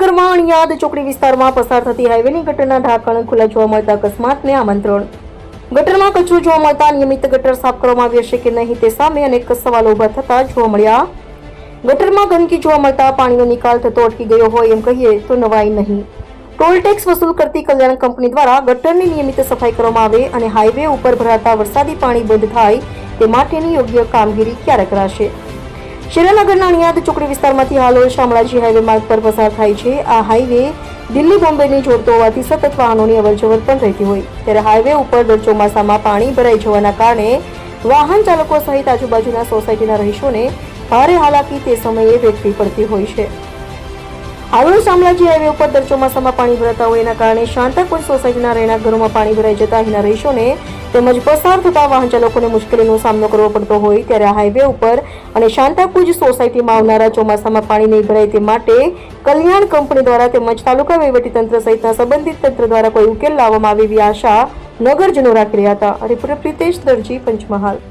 નડિયાદ ચોકડી વિસ્તારમાં પસાર થતી હાઈવેની ગટરના ઢાંકણ ખુલ્લા જોવા મળતા અકસ્માતને આમંત્રણ. ગટરમાં કચરો જોવા મળતા નિયમિત ગટર સાફ કરવામાં આવી હશે કે નહીં તે સામે અનેક સવાલો ઊભા થતા જોવા મળ્યા. ગટરમાં ગંદકી જોવા મળતા પાણીનો નિકાલ થતો અટકી ગયો હોય એમ કહીએ તો નવાઈ નહીં. ટોલ ટેક્સ વસૂલ કરતી કલ્યાણ કંપની દ્વારા ગટરની નિયમિત સફાઈ કરવામાં આવે અને હાઈવે ઉપર ભરાતા વરસાદી પાણી બંધ થાય તે માટેની યોગ્ય કામગીરી ક્યારે કરાશે? શિરાનગરના અણિયાદ ચોકડી વિસ્તારમાંથી હાલોલ શામળાજી હાઈવે માર્ગ પર પસાર થાય છે. આ હાઈવે દિલ્હી બોમ્બેની જોડતો હોવાથી સતત વાહનોની અવરજવર પણ રહેતી હોય. ત્યારે હાઈવે ઉપર દર ચોમાસામાં પાણી ભરાઈ જવાના કારણે વાહન ચાલકો સહિત આજુબાજુના સોસાયટીના રહીશોને ભારે હાલાકી તે સમયે વેઠવી પડતી હોય છે. હાલોલ શામળાજી હાઈવે ઉપર દર ચોમાસામાં પાણી ભરાતા હોય એના કારણે શાંતાકુંજ સોસાયટીના રહેણાંક ઘરોમાં પાણી ભરાઈ જતા અહીંના રહીશોને તેમજ પસાર થતા વાહન ચાલકોને મુશ્કેલીનો સામનો કરવો પડતો હોય ત્યારે હાઈવે ઉપર અને શાંતાકુજ સોસાયટીમાં આવનારા ચોમાસામાં પાણી નહીં ભરાય તે માટે કલ્યાણ કંપની દ્વારા તેમજ તાલુકા વહીવટીતંત્ર સહિતના સંબંધિત તંત્ર દ્વારા કોઈ ઉકેલ લાવવામાં આવે એવી આશા નગરજનો રાખી રહ્યા હતા. રિપોર્ટર પ્રિતેશ દરજી, પંચમહાલ.